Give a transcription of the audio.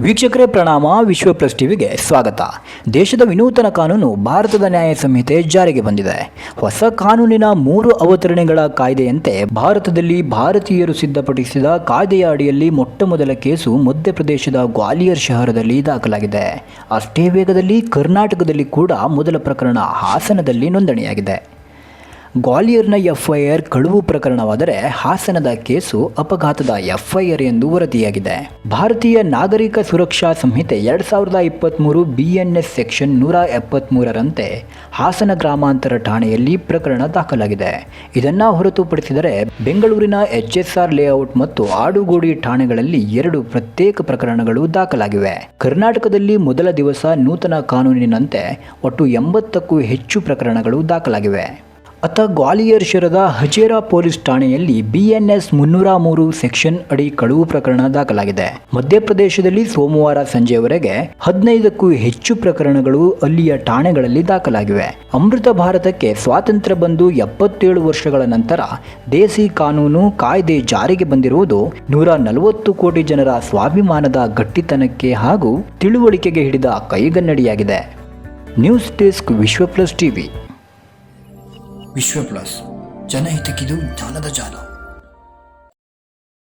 ವೀಕ್ಷಕರೇ, ಪ್ರಣಾಮ. ವಿಶ್ವ ಪ್ಲಸ್ ಟಿವಿಗೆ ಸ್ವಾಗತ. ದೇಶದ ವಿನೂತನ ಕಾನೂನು ಭಾರತದ ನ್ಯಾಯ ಸಂಹಿತೆ ಜಾರಿಗೆ ಬಂದಿದೆ. ಹೊಸ ಕಾನೂನಿನ ಮೂರು ಅವತರಣೆಗಳ ಕಾಯ್ದೆಯಂತೆ ಭಾರತದಲ್ಲಿ ಭಾರತೀಯರು ಸಿದ್ಧಪಡಿಸಿದ ಕಾಯ್ದೆಯ ಅಡಿಯಲ್ಲಿ ಮೊಟ್ಟ ಮೊದಲ ಕೇಸು ಮಧ್ಯಪ್ರದೇಶದ ಗ್ವಾಲಿಯರ್ ಶಹರದಲ್ಲಿ ದಾಖಲಾಗಿದೆ. ಅಷ್ಟೇ ವೇಗದಲ್ಲಿ ಕರ್ನಾಟಕದಲ್ಲಿ ಕೂಡ ಮೊದಲ ಪ್ರಕರಣ ಹಾಸನದಲ್ಲಿ ನೋಂದಣಿಯಾಗಿದೆ. ಗ್ವಾಲಿಯರ್ನ ಎಫ್ಐಆರ್ ಕಳುವು ಪ್ರಕರಣವಾದರೆ ಹಾಸನದ ಕೇಸು ಅಪಘಾತದ ಎಫ್ಐಆರ್ ಎಂದು ವರದಿಯಾಗಿದೆ. ಭಾರತೀಯ ನಾಗರಿಕ ಸುರಕ್ಷಾ ಸಂಹಿತೆ ಎರಡ್ ಸಾವಿರದ ಇಪ್ಪತ್ತ್ಮೂರು ಬಿಎನ್ಎಸ್ ಸೆಕ್ಷನ್ ನೂರ ಎಪ್ಪತ್ತ್ಮೂರರಂತೆ ಹಾಸನ ಗ್ರಾಮಾಂತರ ಠಾಣೆಯಲ್ಲಿ ಪ್ರಕರಣ ದಾಖಲಾಗಿದೆ. ಇದನ್ನ ಹೊರತುಪಡಿಸಿದರೆ ಬೆಂಗಳೂರಿನ ಎಚ್ಎಸ್ಆರ್ ಲೇಔಟ್ ಮತ್ತು ಆಡುಗೋಡಿ ಠಾಣೆಗಳಲ್ಲಿ ಎರಡು ಪ್ರತ್ಯೇಕ ಪ್ರಕರಣಗಳು ದಾಖಲಾಗಿವೆ. ಕರ್ನಾಟಕದಲ್ಲಿ ಮೊದಲ ದಿವಸ ನೂತನ ಕಾನೂನಿನಂತೆ ಒಟ್ಟು ಎಂಬತ್ತಕ್ಕೂ ಹೆಚ್ಚು ಪ್ರಕರಣಗಳು ದಾಖಲಾಗಿವೆ. ಅತ್ತ ಗ್ವಾಲಿಯರ್ ಶಿರದ ಹಜೇರಾ ಪೊಲೀಸ್ ಠಾಣೆಯಲ್ಲಿ ಬಿಎನ್ಎಸ್ ಮುನ್ನೂರ ಮೂರು ಸೆಕ್ಷನ್ ಅಡಿ ಕಳುವು ಪ್ರಕರಣ ದಾಖಲಾಗಿದೆ. ಮಧ್ಯಪ್ರದೇಶದಲ್ಲಿ ಸೋಮವಾರ ಸಂಜೆಯವರೆಗೆ ಹದಿನೈದಕ್ಕೂ ಹೆಚ್ಚು ಪ್ರಕರಣಗಳು ಅಲ್ಲಿಯ ಠಾಣೆಗಳಲ್ಲಿ ದಾಖಲಾಗಿವೆ. ಅಮೃತ ಭಾರತಕ್ಕೆ ಸ್ವಾತಂತ್ರ್ಯ ಬಂದು ಎಪ್ಪತ್ತೇಳು ವರ್ಷಗಳ ನಂತರ ದೇಸಿ ಕಾನೂನು ಕಾಯ್ದೆ ಜಾರಿಗೆ ಬಂದಿರುವುದು ನೂರ ನಲವತ್ತು ಕೋಟಿ ಜನರ ಸ್ವಾಭಿಮಾನದ ಗಟ್ಟಿತನಕ್ಕೆ ಹಾಗೂ ತಿಳುವಳಿಕೆಗೆ ಹಿಡಿದ ಕೈಗನ್ನಡಿಯಾಗಿದೆ. News desk Vishwa plus TV. Vishwa plus ಜನಹಿತಕ್ಕಿದು ಜ್ಞಾನದ ಜಾಲ.